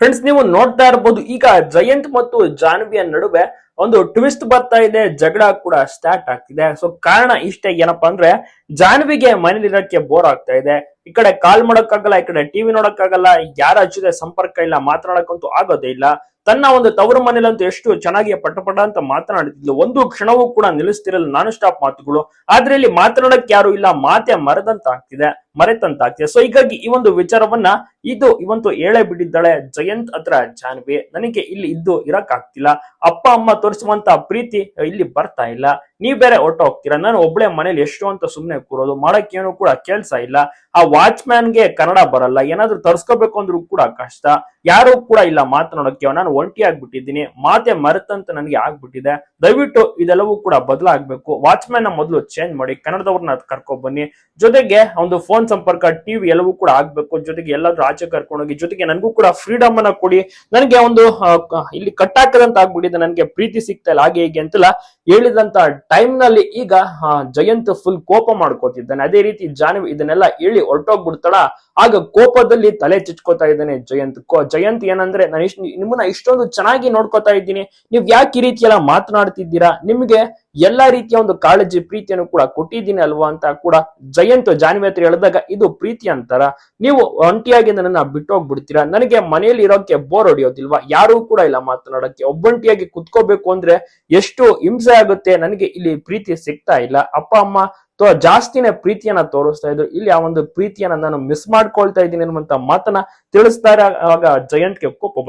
Friends ನೀವು ನೋಡ್ತಾ ಇರಬಹುದು ಈಗ ಜಯಂತ್ ಮತ್ತು ಜಾನ್ವಿಯ ನಡುವೆ ಒಂದು ಟ್ವಿಸ್ಟ್ ಬರ್ತಾ ಇದೆ, ಜಗಳ ಕೂಡ ಸ್ಟಾರ್ಟ್ ಆಗ್ತಿದೆ. ಸೊ ಕಾರಣ ಇಷ್ಟೇ ಏನಪ್ಪಾ ಅಂದ್ರೆ ಜಾನ್ವಿಗೆ ಮನೇಲಿರೋಕ್ಕೆ ಬೋರ್ ಆಗ್ತಾ ಇದೆ. ಈ ಕಡೆ ಕಾಲ್ ಮಾಡೋಕ್ಕಾಗಲ್ಲ, ಈ ಕಡೆ ಟಿವಿ ನೋಡಕ್ಕಾಗಲ್ಲ, ಯಾರ ಜೊತೆ ಸಂಪರ್ಕ ಇಲ್ಲ, ಮಾತನಾಡಕ್ಕಂತೂ ಆಗೋದೇ ಇಲ್ಲ. ತನ್ನ ಒಂದು ತವರು ಮನೇಲಂತೂ ಎಷ್ಟು ಚೆನ್ನಾಗಿ ಪಟ ಅಂತ ಮಾತನಾಡುತ್ತಿದ್ಲು. ಒಂದು ಕ್ಷಣವೂ ಕೂಡ ನಿಲ್ಲಿಸ್ತಿರಲ್ಲ ನಾನ್ ಸ್ಟಾಪ್ ಮಾತುಗಳು. ಆದ್ರೆ ಇಲ್ಲಿ ಮಾತನಾಡಕ್ಕೆ ಯಾರು ಇಲ್ಲ. ಮಾತೆ ಮರೆದಂತ ಆಗ್ತಿದೆ ಮರೆತಂತ ಆಗ್ತಿದೆ ಸೊ ಹೀಗಾಗಿ ಈ ಒಂದು ವಿಚಾರವನ್ನ ಇದು ಇವಂತೂ ಹೇಳೇ ಬಿಟ್ಟಿದ್ದಾಳೆ ಜಯಂತ್ ಹತ್ರ ಜಾನ್ವಿ ನನಗೆ ಇಲ್ಲಿ ಇದ್ದು ಇರಕ್ ಆಗ್ತಿಲ್ಲ ಅಪ್ಪ, ಅಮ್ಮ ತೋರಿಸುವಂತ ಪ್ರೀತಿ ಇಲ್ಲಿ ಬರ್ತಾ ಇಲ್ಲ. ನೀವ್ ಬೇರೆ ಹೊಟ್ಟು ಹೋಗ್ತೀರಾ? ನಾನು ಒಬ್ಳೆ ಮನೇಲಿ ಎಷ್ಟು ಅಂತ ಸುಮ್ನೆ ಕೂರೋದು, ಮಾಡಕ್ ಏನು ಕೂಡ ಕೆಲ್ಸ ಇಲ್ಲ. ಆ ವಾಚ್ಮ್ಯಾನ್ಗೆ ಕನ್ನಡ ಬರಲ್ಲ. ಏನಾದ್ರೂ ತರ್ಸ್ಕೋಬೇಕು ಅಂದ್ರೂ ಕೂಡ ಕಷ್ಟ. ಯಾರು ಕೂಡ ಇಲ್ಲ ಮಾತನಾಡೋಕೆ. ನಾನು ಒಂಟಿ ಆಗ್ಬಿಟ್ಟಿದ್ದೀನಿ. ಮಾತೆ ಮರೆತಂತ ನನಗೆ ಆಗ್ಬಿಟ್ಟಿದೆ. ದಯವಿಟ್ಟು ಇದೆಲ್ಲವೂ ಕೂಡ ಬದಲಾಗಬೇಕು. ವಾಚ್ಮ್ಯಾನ್ನ ಮೊದಲು ಚೇಂಜ್ ಮಾಡಿ, ಕನ್ನಡದವ್ರನ್ನ ಕರ್ಕೊಂಡ್ ಬನ್ನಿ ಜೊತೆಗೆ ಒಂದು ಫೋನ್ ಸಂಪರ್ಕ, ಟಿವಿ ಎಲ್ಲವೂ ಕೂಡ ಆಗ್ಬೇಕು. ಜೊತೆಗೆ ಎಲ್ಲಾದ್ರೂ ಆಚೆ ಕರ್ಕೊಂಡೋಗಿ ಜೊತೆಗೆ ನನಗೂ ಕೂಡ ಫ್ರೀಡಮ್ ಅನ್ನ ಕೊಡಿ. ನನಗೆ ಒಂದು ಇಲ್ಲಿ ಕಟ್ಟಾಕದಂತ ಆಗ್ಬಿಟ್ಟಿದೆ ನನಗೆ ಪ್ರೀತಿ ಸಿಗ್ತಾ ಇಲ್ಲ. ಹಾಗೆ ಹೀಗೆ ಅಂತೆಲ್ಲ ಹೇಳಿದಂತ ಟೈಮ್ನಲ್ಲಿ ಈಗ ಜಯಂತ್ ಫುಲ್ ಕೋಪ ಮಾಡ್ಕೋತಿದ್ದಾನೆ. ಅದೇ ರೀತಿ ಜಾನ್ವಿ ಇದನ್ನೆಲ್ಲ ಇಳಿ ಹೊರಟೋಗ್ಬಿಡ್ತಾಳ? ಆಗ ಕೋಪದಲ್ಲಿ ತಲೆ ಚಿಚ್ಕೋತಾ ಇದ್ದಾನೆ ಜಯಂತ್. ಜಯಂತ್ ಏನಂದ್ರೆ, ನಾನು ಇಷ್ಟ, ನಿಮ್ಮನ್ನ ಇಷ್ಟೊಂದು ಚೆನ್ನಾಗಿ ನೋಡ್ಕೋತಾ ಇದ್ದೀನಿ. ನೀವ್ ಯಾಕೆ ಈ ರೀತಿ ಎಲ್ಲ ಮಾತನಾಡ್ತಿದ್ದೀರಾ? ನಿಮ್ಗೆ ಎಲ್ಲಾ ರೀತಿಯ ಒಂದು ಕಾಳಜಿ ಪ್ರೀತಿಯನ್ನು ಕೂಡ ಕೊಟ್ಟಿದ್ದೀನಿ ಅಲ್ವಾ ಅಂತ ಕೂಡ ಜಯಂತ್ ಜಾನ್ವೇತ್ರಿ ಹೇಳಿದಾಗ ಇದು ಪ್ರೀತಿ ಅಂತಾರ. ನೀವು ಒಂಟಿಯಾಗಿ ಬಿಟ್ಟು ಬಿಟ್ಟೋಗ್ಬಿಡ್ತೀರಾ? ನನಗೆ ಮನೆಯಲ್ಲಿ ಇರೋಕೆ ಬೋರ್ ಹೊಡಿಯೋದಿಲ್ವಾ? ಯಾರು ಕೂಡ ಇಲ್ಲ ಮಾತನಾಡಕ್ಕೆ ಒಬ್ಬಂಟಿಯಾಗಿ ಕುತ್ಕೋಬೇಕು ಅಂದ್ರೆ ಎಷ್ಟು ಹಿಂಸೆ ಆಗುತ್ತೆ? ನನಗೆ ಇಲ್ಲಿ ಪ್ರೀತಿ ಸಿಗ್ತಾ ಇಲ್ಲ. ಅಪ್ಪ, ಅಮ್ಮ ತೋ ಜಾಸ್ತಿನೇ ಪ್ರೀತಿಯನ್ನ ತೋರಿಸ್ತಾ ಇದ್ರು. ಇಲ್ಲಿ ಆ ಒಂದು ಪ್ರೀತಿಯನ್ನ ನಾನು ಮಿಸ್ ಮಾಡ್ಕೊಳ್ತಾ ಇದ್ದೀನಿ ಅನ್ನುವಂತ ಮಾತನ್ನ ತಿಳಿಸ್ತಾರೆ ಆಗ ಜಯಂತ್ಗೆ ಕೋಪ